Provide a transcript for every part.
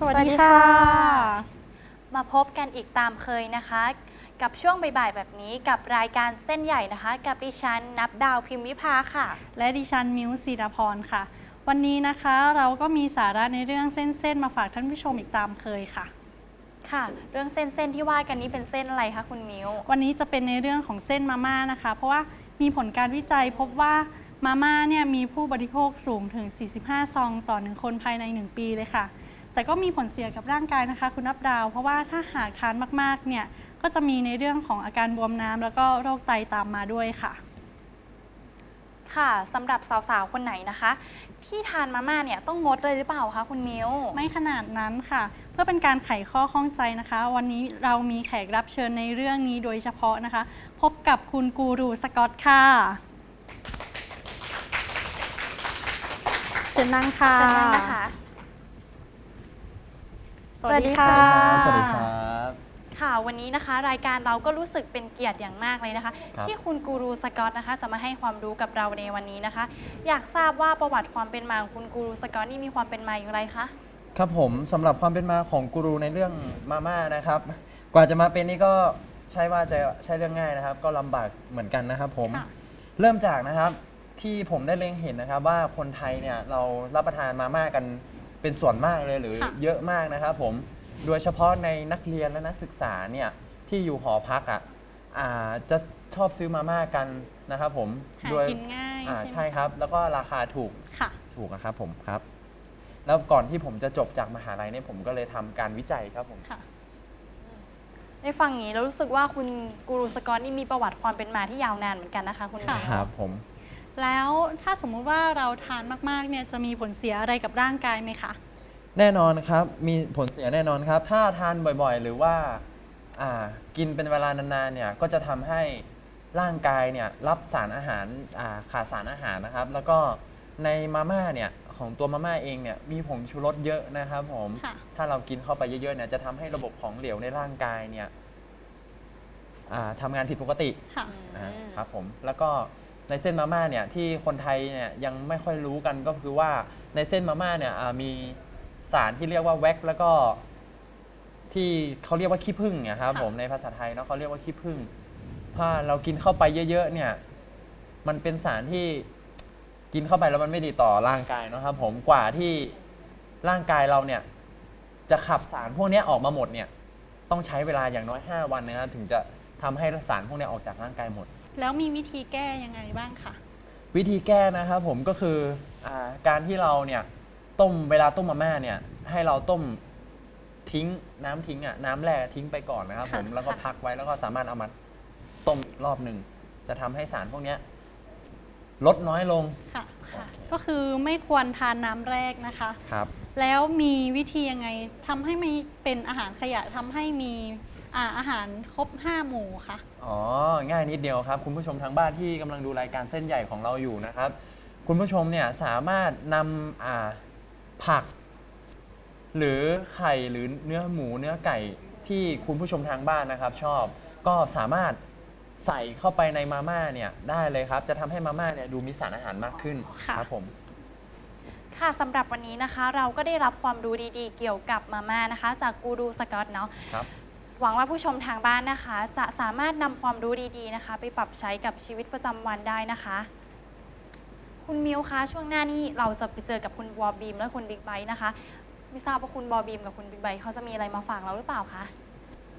สวัสสวัสดีดีค่ะค่ะ มาพบกันอีกตามเคยนะคะ กับช่วงบ่ายๆแบบนี้กับรายการเส้นใหญ่นะคะ กับดิฉันนับดาวพิมพ์วิภาค่ะ และดิฉันมิวศิรพรค่ะ วันนี้นะคะเราก็มีสาระในเรื่องเส้นๆมาฝากท่านผู้ชมอีกตามเคยค่ะ ค่ะ เรื่องเส้นๆที่ว่ากันนี้เป็นเส้นอะไรคะคุณมิววันนี้จะเป็นในเรื่องของเส้นมาม่านะคะ เพราะว่ามีผลการวิจัยพบว่ามาม่าเนี่ยมีผู้บริโภคสูงถึง 45 ซองต่อหนึ่งคนภายใน 1 ปีเลยค่ะ แต่ก็มีผลเสียกับร่างกายนะคะ คุณนับดาว เพราะว่าถ้าหากทานมากๆเนี่ยก็จะมีในเรื่องของอาการบวมน้ำแล้วก็โรคไตตามมาด้วยค่ะ ค่ะสำหรับสาวๆ คนไหนนะคะ ที่ทานมาม่าเนี่ยต้องงดเลยหรือเปล่าคะคุณมิวไม่ขนาดนั้นค่ะ เพื่อเป็นการไขข้อข้องใจนะคะ วันนี้เรามีแขกรับเชิญในเรื่องนี้โดยเฉพาะนะคะ พบกับคุณกูรูสกอตค่ะเชิญนั่งค่ะเชิญนั่งนะคะ สวัสดีสวัค่ะสสดีวัสดีค่ะครับ ค่ะ วันนี้นะคะ รายการเราก็รู้สึกเป็นเกียรติอย่างมากเลยนะคะ ครับ ที่คุณกูรูสกอตนะคะ จะมาให้ความรู้กับเราในวันนี้นะคะ อยากทราบว่าประวัติความเป็นมาของคุณกูรูสกอตนี่มีความเป็นมาอย่างไรคะ ครับผมสำหรับความเป็นมาของกูรูในเรื่องมาม่านะครับ กว่าจะมาเป็นนี่ก็ใช่ว่าจะใช่เรื่องง่ายนะครับ ก็ลำบากเหมือนกันนะครับผม ค่ะ เริ่มจากนะครับที่ผมได้เล็งเห็นนะครับ ว่าคนไทยเนี่ยเรารับประทานมาม่ากัน เป็นส่วนมากเลยหรือค่ะ เยอะมากนะครับผม โดยเฉพาะในนักเรียนและนักศึกษาเนี่ยที่อยู่หอพักอะอ่าจะชอบซื้อมาม่ากันนะครับผมหาโดยกินง่ายอ่าไหมใช่ครับ แล้วก็ราคาถูก ค่ะ ถูกอะครับผมครับ แล้วก่อนที่ผมจะจบจากมหาลัยเนี่ยผมก็เลยทำการวิจัยครับผม ค่ะได้ฟังอย่างนี้แล้วรู้สึกว่าคุณกูรูสกอตนี่มีประวัติความเป็นมาที่ยาวนานเหมือนกันนะคะคุณค่ะมิวครับผม แล้วถ้าสมมุติว่าเราทานมากๆเนี่ยจะมีผลเสียอะไรกับร่างกายไหมคะ แน่นอนครับ มีผลเสียแน่นอนครับ ถ้าทานบ่อยๆ หรือว่าอ่ากินเป็นเวลานานๆเนี่ยก็จะทำให้ร่างกายเนี่ยรับสารอาหารอ่าขาดสารอาหารนะครับ แล้วก็ในมาม่าเนี่ยของตัวมาม่าเองเนี่ยมีผงชูรสเยอะนะครับผมค่ะ ถ้าเรากินเข้าไปเยอะๆเนี่ยจะทำให้ระบบของเหลวในร่างกายเนี่ยอ่าทำงานผิดปกติ ค่ะ อ่าครับผมแล้วก็ ในเส้นมาม่าเนี่ยที่คนไทยเนี่ยยังไม่ค่อยรู้กันก็คือว่าในเส้นมาม่าเนี่ยอ่ามีสารที่เรียกว่าแว็กแล้วก็ ที่เขาเรียกว่าขี้ผึ้งเนี่ยครับ ผมในภาษาไทยเนาะเขาเรียกว่าขี้ผึ้งถ้าเรากินเข้าไปเยอะๆเนี่ย มันเป็นสารที่กินเข้าไปแล้วมันไม่ดีต่อร่างกายเนะครับ ผมกว่าที่ร่างกายเราเนี่ย จะขับสารพวกเนี้ยออกมาหมดเนี่ย ต้องใช้เวลาอย่างน้อย 5 วันนะครับถึงจะทำให้สารพวกเนี้ยออกจากร่างกายหมด แล้วมีวิธีแก้ยังไงบ้างคะ วิธีแก้นะครับผมก็คืออาการที่เราเนี่ยต้มเวลาต้มมาม่าเนี่ยให้เราต้มทิ้งน้ำทิ้งอะน้ำแร่ทิ้งไปก่อนนะครับค่ะผมแล้วก็ค่ะ พักไว้แล้วก็สามารถเอามาต้มอีกรอบหนึ่งจะทำให้สารพวกเนี้ยลดน้อยลง ค่ะค่ะก็คือไม่ควรทานน้ำแรกนะคะ ครับ แล้วมีวิธียังไงทำให้ไม่เป็นอาหารขยะทำให้มี อ่าอาหารครบห้าหมู่คะอ๋อ ง่ายนิดเดียวครับ คุณผู้ชมทางบ้านที่กำลังดูรายการเส้นใหญ่ของเราอยู่นะครับ คุณผู้ชมเนี่ยสามารถนำอ่าผัก หรือไข่หรือเนื้อหมูเนื้อไก่ที่คุณผู้ชมทางบ้านนะครับ ชอบก็สามารถใส่เข้าไปในมาม่าเนี่ยได้เลยครับ จะทำให้มาม่าเนี่ยดูมีสารอาหารมากขึ้นค่ะ ครับผม ค่ะสำหรับวันนี้นะคะ เราก็ได้รับความรู้ดีๆ เกี่ยวกับมาม่านะคะ จากกูรูสกอตเนาะ ครับ หวังว่าผู้ชมทางบ้านนะคะ จะสามารถนำความรู้ดีๆนะคะ ไปปรับใช้กับชีวิตประจำวันได้นะคะ คุณมิวคะช่วงหน้านี้เราจะไปเจอกับคุณวอบีมและคุณบิ๊กไบค์นะคะไม่ทราบว่าคุณบอบีมกับคุณบิ๊กไบค์เขาจะมีอะไรมาฝากเราหรือเปล่าคะ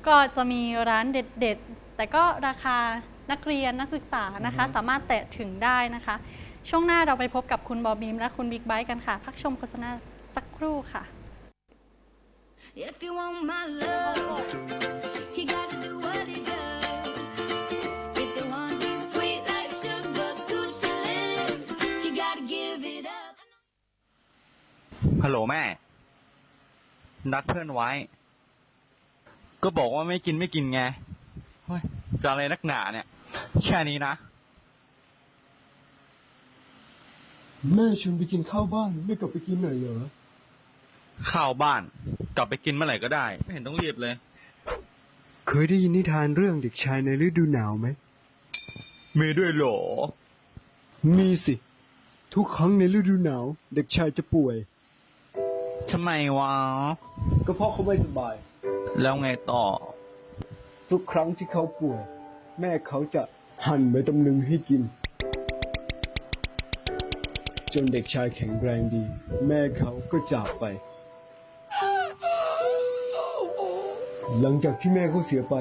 ก็จะมีร้านเด็ดๆ แต่ก็ราคานักเรียนนักศึกษานะคะอือฮึสามารถแตะถึงได้นะคะ ช่วงหน้าเราไปพบกับคุณบอบีมและคุณบิ๊กไบค์กันค่ะ พักชมโฆษณาสักครู่ค่ะ If you want my love, you gotta do what it does. If you want it sweet like sugar, Gucci lips, you gotta give it up. ฮัลโหลแม่ นัดเพื่อนไว้ ก็บอกว่าไม่กินไม่กินไงเฮ้ยจะอะไรนักหนาเนี่ย แค่นี้นะ แม่ชวนไปกินข้าวบ้านไม่กลับไปกินหน่อยเหรอ ข้าวบ้าน กลับไปกินเมื่อไหร่ก็ได้ ไม่เห็นต้องรีบเลย เคยได้ยินนิทานเรื่องเด็กชายในฤดูหนาวไหม มีด้วยเหรอ มีสิ ทุกครั้งในฤดูหนาว เด็กชายจะป่วย ทำไมวะ ก็เพราะเขาไม่สบาย แล้วไงต่อ ทุกครั้งที่เขาป่วย แม่เขาจะหั่นใบตำลึงให้กิน จนเด็กชายแข็งแรงดี แม่เขาก็จากไป หลังจากที่แม่เขาเสียไป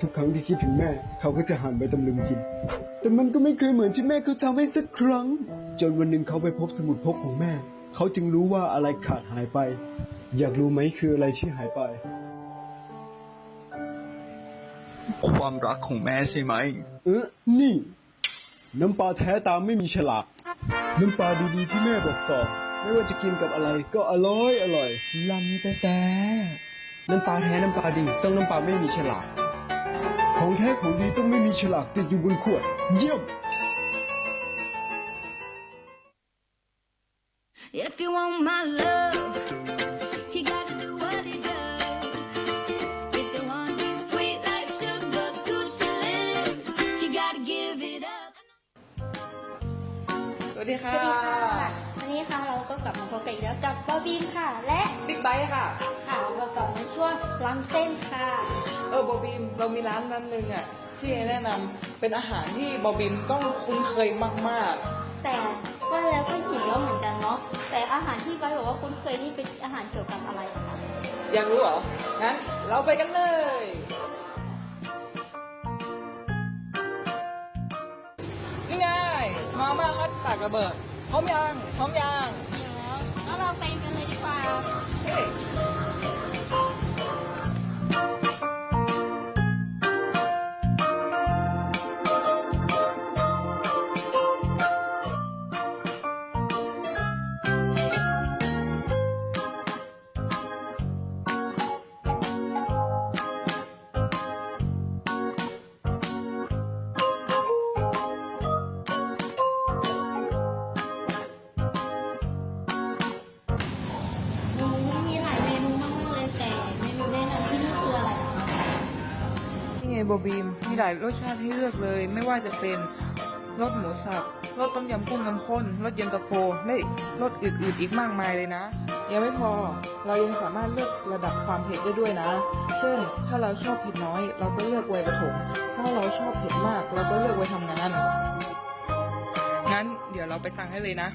ทุกครั้งที่คิดถึงแม่เขาก็จะหั่นใบตำลึงกิน แต่มันก็ไม่เคยเหมือนที่แม่เขาทำให้สักครั้ง จนวันหนึ่งเขาไปพบสมุดพกของแม่ เขาจึงรู้ว่าอะไรขาดหายไป อยากรู้ไหมคืออะไรที่หายไป ความรักของแม่ใช่ไหม เออนี่ น้ำปลาแท้ตามไม่มีฉลาก น้ำปลาดีๆที่แม่บอกต่อ ไม่ว่าจะกินกับอะไรก็อร่อยอร่อยลำแต่แต่ น้ำปลาแท้น้ำปลาดีต้องน้ำปลาไม่มีฉลาก ของแท้ของดีต้องไม่มีฉลากติดอยู่บนขวด เยี่ยม อีกแล้วกับบอบีนค่ะ และบิ๊กไบค์ค่ะค่ะเรากลับในช่วงล้ำเส้นค่ะ เออบอบีมเรามีร้านนั้นหนึ่งอะที่แนะนำเป็นอาหารที่บอบีมต้องคุ้นเคยมากแต่ว่าแล้วก็หิวแล้วเหมือนกันเนาะแต่อาหารที่ไบร์ทบอกว่าคุ้นเคยนี่เป็นอาหารเกี่ยวกับอะไรคะๆ อยากรู้เหรองั้นเราไปกันเลย นี่ไงมาม่าฮัทปากระเบิดพร้อมยังพร้อมยังหิ วแล้ว บบีมมีหลายรสชาติให้เลือกเลย ไม่ว่าจะเป็นรสหมูสับรสต้มยำกุ้งน้ำข้นรสเย็นตาโฟและรสอื่นๆอีกมากมายเลยนะ ยังไม่พอเรายังสามารถเลือกระดับความเผ็ดได้ด้วยนะ เช่น ถ้าเราชอบเผ็ดน้อย เราก็เลือกไวยปฐมถ้าเราชอบเผ็ดมาก เราก็เลือกไวทำงานงั้นเดี๋ยวเราไปสั่งให้เลยนะ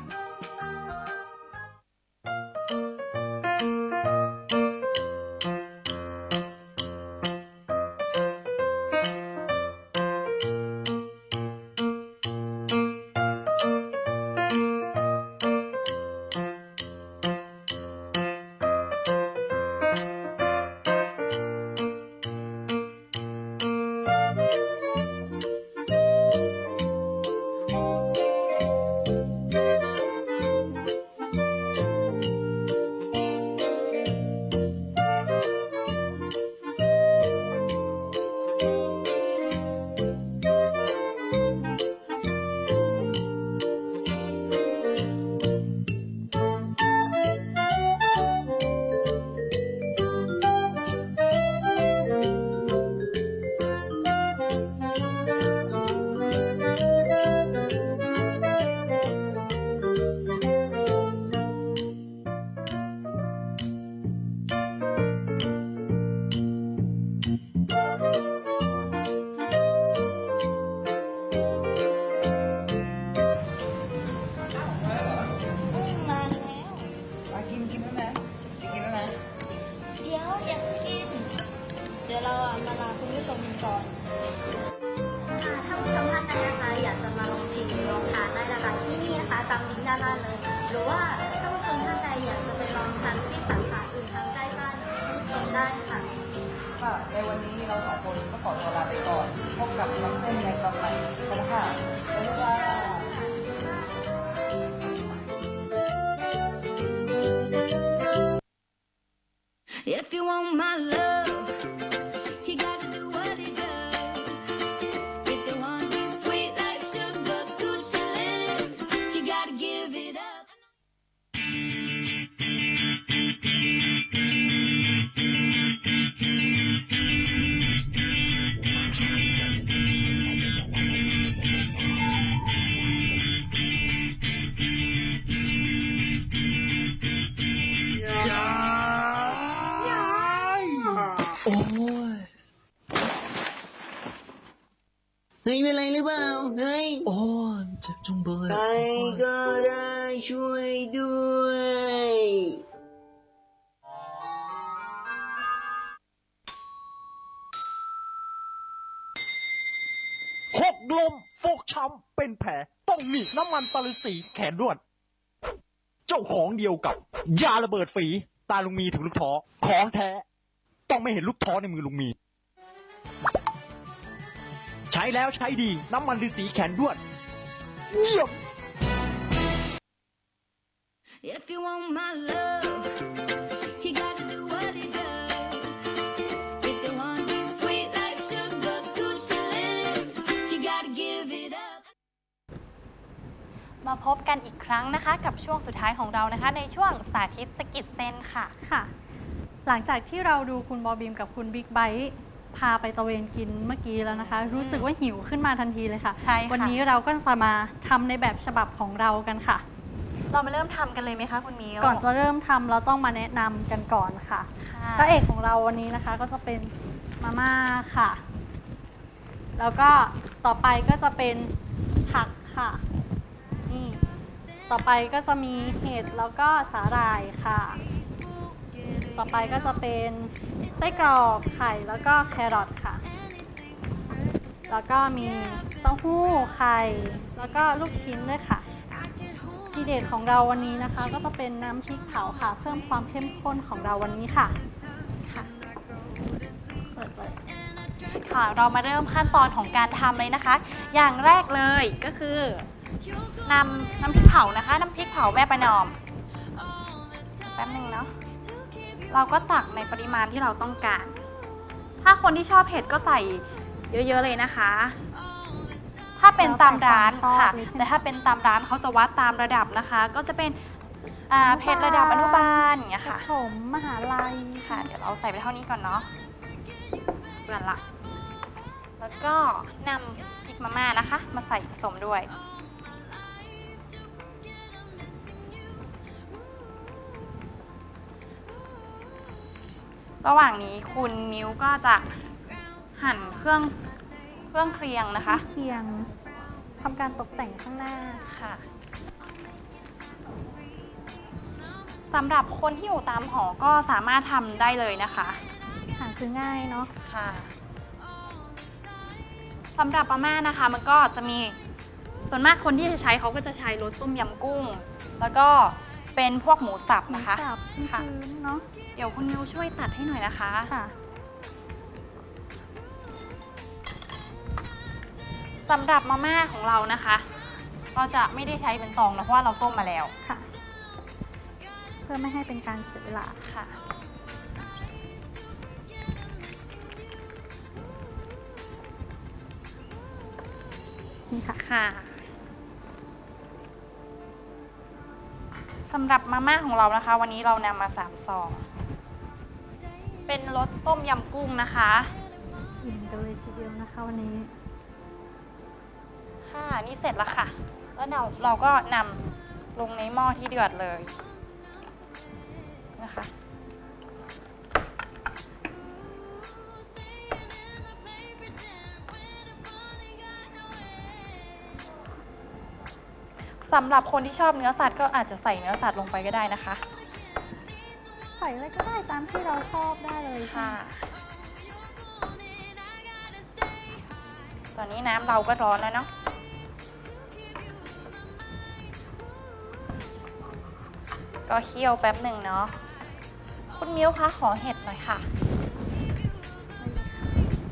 If you want my love, บจุงเบยใครก็ได้ช่วยด้วย หกลมฟกช้ำเป็นแผล ต้องมีน้ำมันปาลือสีแขนด้วน เจ้าของเดียวกับ ยาระเบิดฝี ตาลุงมีถึงลูกท้อ ของแท้ ต้องไม่เห็นลูกท้อในมือลุงมี ใช้แล้วใช้ดีน้ำมันลือสีแขนด้วนเยี่ยม If you want my love, you gotta do what he does. If you want it sweet like sugar, Gucci lips, you gotta give it up. มาพบกันอีกครั้งนะคะ กับช่วงสุดท้ายของเรานะคะ ในช่วงสาธิตสกิดเซนค่ะ ค่ะ หลังจากที่เราดูคุณบอบีมกับคุณบิ๊กไบค์ พาไปตะเวนกินเมื่อกี้แล้วนะคะ รู้สึกว่าหิวขึ้นมาทันทีเลยค่ะ ใช่ค่ะ วันนี้เราก็จะมาทำในแบบฉบับของเรากันค่ะ เรามาเริ่มทำกันเลยไหมคะคุณมิวก่อนจะเริ่มทำเราต้องมาแนะนำกันก่อนค่ะค่ะพระเอกของเราวันนี้นะคะก็จะเป็นมาม่าค่ะ แล้วก็ต่อไปก็จะเป็นผักค่ะนี่ต่อไปก็จะมีเห็ดแล้วก็สาหร่ายค่ะ ต่อไปก็จะเป็นไส้กรอกไข่แล้วก็แครอทค่ะ แล้วก็มีเต้าหู้ไข่ แล้วก็ลูกชิ้นด้วยค่ะ ทีเด็ดของเราวันนี้นะคะ ก็จะเป็นน้ำพริกเผาค่ะ เพิ่มความเข้มข้นของเราวันนี้ค่ะค่ะเปิดเลยค่ะเรามาเริ่มขั้นตอนของการทำเลยนะคะ อย่างแรกเลยก็คือนำน้ำพริกเผานะคะ น้ำพริกเผาแม่ประนอมแป๊บหนึงเนาะ เราก็ตักในปริมาณที่เราต้องการ ถ้าคนที่ชอบเผ็ดก็ใส่เยอะๆเลยนะคะ ถ้าเป็นตามร้านแล้วแต่ความชอบค่ะเลยใช่ไหม แต่ถ้าเป็นตามร้านเขาจะวัดตามระดับนะคะ ก็จะเป็นอ่าเผ็ดระดับอนุบาลอย่างเงี้ยปค่ะฐมมหาลัยค่ะ เดี๋ยวเราใส่ไปเท่านี้ก่อนเนาะเปื่อนละ แล้วก็นำพริกมาม่านะคะ มาใส่ผสมด้วย ระหว่างนี้คุณมิ้วก็จะหั่นเครื่องเครื่องเคียงนะคะ เคียงทำการตกแต่งข้างหน้าค่ะสำหรับคนที่อยู่ตามหอก็สามารถทำได้เลยนะคะ หาซื้อง่ายเนาะค่ะสำหรับมาม่านะคะ มันก็จะมีส่วนมากคนที่จะใช้เขาก็จะใช้รสต้มยำกุ้ง แล้วก็เป็นพวกหมูสับหมูนะคะสับค่ะ พื้นๆเนาะ เดี๋ยวคุณมิวช่วยตัดให้หน่อยนะคะ ค่ะสำหรับมาม่าของเรานะคะ ก็จะไม่ได้ใช้เป็นซองนะเพราะว่าเราต้มมาแล้วค่ะ เพื่อไม่ให้เป็นการเสียเวลาค่ะ นี่ค่ะ ค่ะสำหรับมาม่าของเรานะคะ วันนี้เรานำมาสามซอง เป็นรสต้มยำกุ้งนะคะ อิ่มกันเลยทีเดียวนะคะวันนี้ ค่ะนี่เสร็จแล้วค่ะ แล้วเราเราก็นำลงในหม้อที่เดือดเลยนะคะ สำหรับคนที่ชอบเนื้อสัตว์ก็อาจจะใส่เนื้อสัตว์ลงไปก็ได้นะคะใส่อะไรก็ได้ตามที่เราชอบได้เลยค่ะ ตอนนี้น้ำเราก็ร้อนแล้วเนาะ ก็เคี่ยวแป๊บหนึ่งเนาะ คุณมิ้วคะขอเห็ดหน่อยค่ะ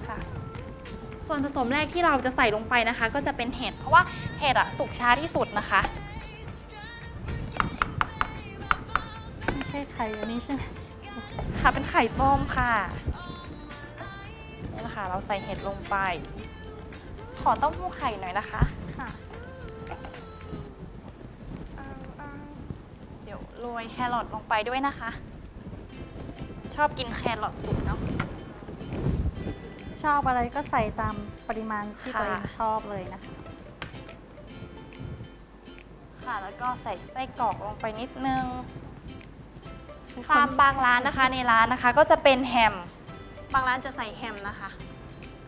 ค่ะส่วนผสมแรกที่เราจะใส่ลงไปนะคะ ก็จะเป็นเห็ด เพราะว่าเห็ดอะสุกช้าที่สุดนะคะ อันนี้ใช่ไหมค่ะเป็นไข่ต้มค่ะนี่นะคะเราใส่เห็ดลงไป ขอเต้าหู้ไข่หน่อยนะคะ ค่ะเดี๋ยวโรยแครอทลงไปด้วยนะคะ ชอบกินแครอทสุกเนาะชอบอะไรก็ใส่ตามปริมาณที่ค่ะตัวเองชอบเลยนะคะ ค่ะแล้วก็ใส่ไส้กรอกลงไปนิดนึง ตามบางร้านนะคะในร้านนะคะ ก็จะเป็นแฮม บางร้านจะใส่แฮมนะคะ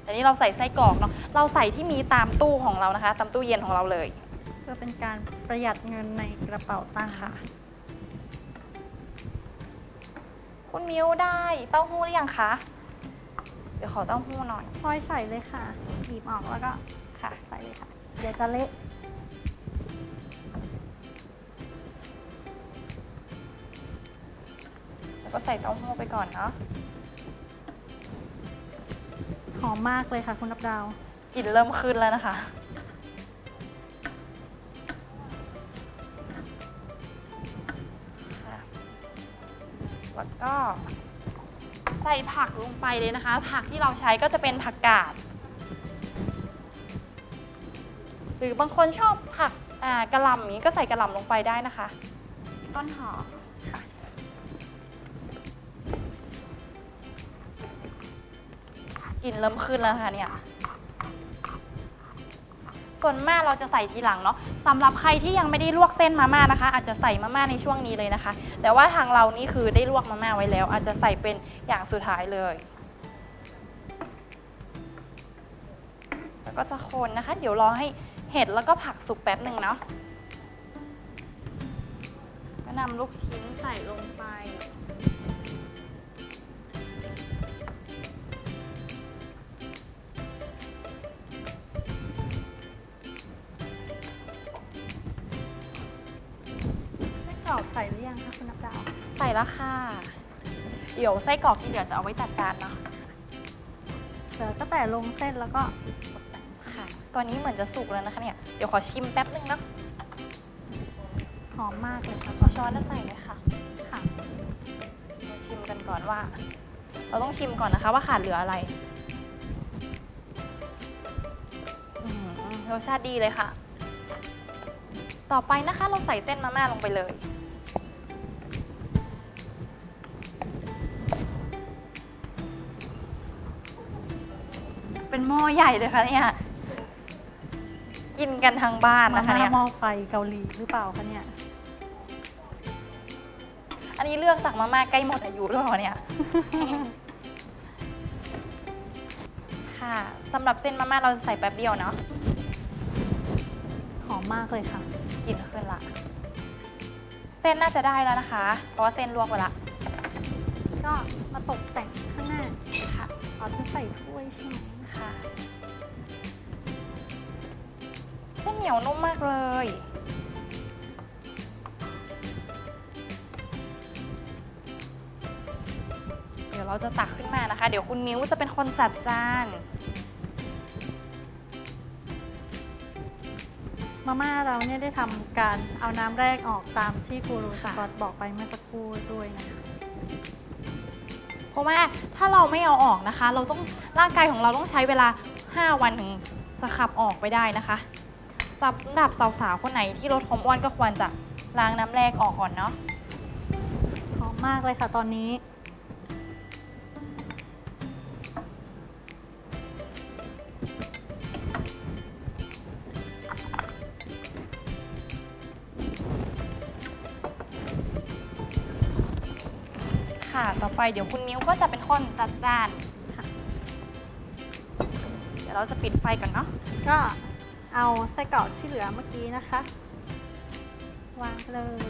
แต่นี่เราใส่ไส้กรอกเนาะเราใส่ที่มีตามตู้ของเรานะคะ ตามตู้เย็นของเราเลย เพื่อเป็นการประหยัดเงินในกระเป๋าตังค์ค่ะ คุณมิวได้เต้าหู้หรือยังคะ เดี๋ยวขอเต้าหู้หน่อย ซอยใส่เลยค่ะบีบออกแล้วก็ค่ะ ใส่เลยค่ะ เดี๋ยวจะเละ แล้วก็ใส่เต้าหู้ไปก่อนเนาะหอมมากเลยค่ะ คุณนับดาว กลิ่นเริ่มขึ้นแล้วนะคะ แล้วก็ ใส่ผักลงไปเลยนะคะ ผักที่เราใช้ก็จะเป็นผักกาด หรือบางคนชอบผักอ่ากระหล่ำนี้ก็ใส่กระหล่ำลงไปได้นะคะ ต้นหอมค่ะ ลิ่นเริ่มขึ้นแล้วนะคะเนี่ย ส่วนมากเราจะใส่ทีหลังเนาะสำหรับใครที่ยังไม่ได้ลวกเส้นมาม่านะคะ อาจจะใส่มาม่าในช่วงนี้เลยนะคะ แต่ว่าทางเรานี่คือได้ลวกมาม่าไว้แล้ว อาจจะใส่เป็นอย่างสุดท้ายเลยแล้วก็จะคนนะคะ เดี๋ยวรอให้เห็ดแล้วก็ผักสุกแป๊บหนึ่งเนาะก็นำลูกชิ้นใส่ลงไป อกใส่หรือยังคะคุณนับดาว ใส่แล้วค่ะ เดี๋ยวไส้กรอกที่เหลือจะเอาไว้จัดจานเนาะเดี๋ยวก็แต่ลงเส้นแล้วก็ตกแต่งค่ะ ตอนนี้เหมือนจะสุกแล้วนะคะเนี่ย เดี๋ยวขอชิมแป๊บนึงเนาะหอมมากเลยค่ะเอาช้อนนั่นใส่เลยค่ะ ค่ะมาชิมกันก่อนว่า เราต้องชิมก่อนนะคะว่าขาดเหลืออะไรอื้อหือรสชาติดีเลยค่ะ ต่อไปนะคะเราใส่เส้นมาม่าลงไปเลย เป็นหม้อใหญ่เลยค่ะเนี่ย กินกันทั้งบ้านมานะคะม่าเนี่ย หม้อไฟเกาหลีหรือเปล่าคะเนี่ย อันนี้เลือกจากมาม่าใกล้หมดอายุหรือเปล่าเนี่ย ค่ะสำหรับเส้นมาม่าเราจะใส่แป๊บเดียวเนาะหอมมากเลยค่ะ กลิ่นขึ้นละ เส้นน่าจะได้แล้วนะคะ เพราะว่าเส้นลวกไปละ ก็มาตกแต่งข้างหน้าค่ะเอาที่ใส่ถ้วยใช่ไหม เหนียวนุ่มมากเลย เดี๋ยวเราจะตักขึ้นมานะคะ เดี๋ยวคุณมิ้วจะเป็นคนจัดจาน มาม่าเราเนี่ยได้ทำการเอาน้ำแรกออกตามที่ครูรูสกอตบอกไปเมื่อสักครู่ด้วยนะคะ เพราะว่าถ้าเราไม่เอาออกนะคะ เราต้องร่างกายของเราต้องใช้เวลา 5 วันถึงจะขับออกไปได้นะคะ สำหรับสาวๆ คนไหนที่ลดความอ้วนก็ควรจะล้างน้ำแรกออกก่อนเนาะ หอมมากเลยค่ะตอนนี้ ค่ะ ต่อไปเดี๋ยวคุณมิ้วก็จะเป็นคนจัดจานค่ะ เดี๋ยวเราจะปิดไฟก่อนเนาะ ก็ เอาไส้กรอกที่เหลือเมื่อกี้นะคะ วางเลย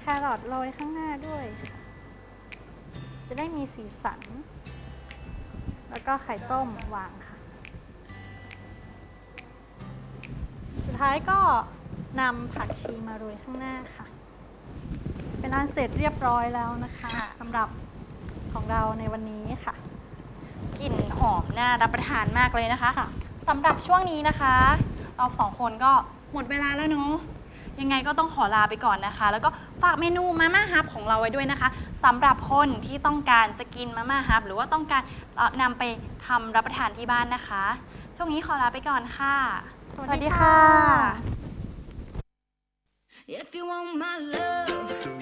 แครอทโรยข้างหน้าด้วยค่ะจะได้มีสีสัน แล้วก็ไข่ต้มวางค่ะ สุดท้ายก็นำผักชีมาโรยข้างหน้าค่ะ เป็นอันเสร็จเรียบร้อยแล้วนะคะค่ะสำหรับ ของเราในวันนี้ค่ะ กลิ่นหอมน่ารับประทานมากเลยนะคะสำหรับช่วงนี้นะคะ เราสองคนก็หมดเวลาแล้วเนาะยังไงก็ต้องขอลาไปก่อนนะคะ แล้วก็ฝากเมนูมาม่าฮับของเราไว้ด้วยนะคะสำหรับคนที่ต้องการจะกินมาม่าฮับหรือว่าต้องการเอ่อนำไปทำรับประทานที่บ้านนะคะ ช่วงนี้ขอลาไปก่อนค่ะ สวัสดีค่ะ If you want my love,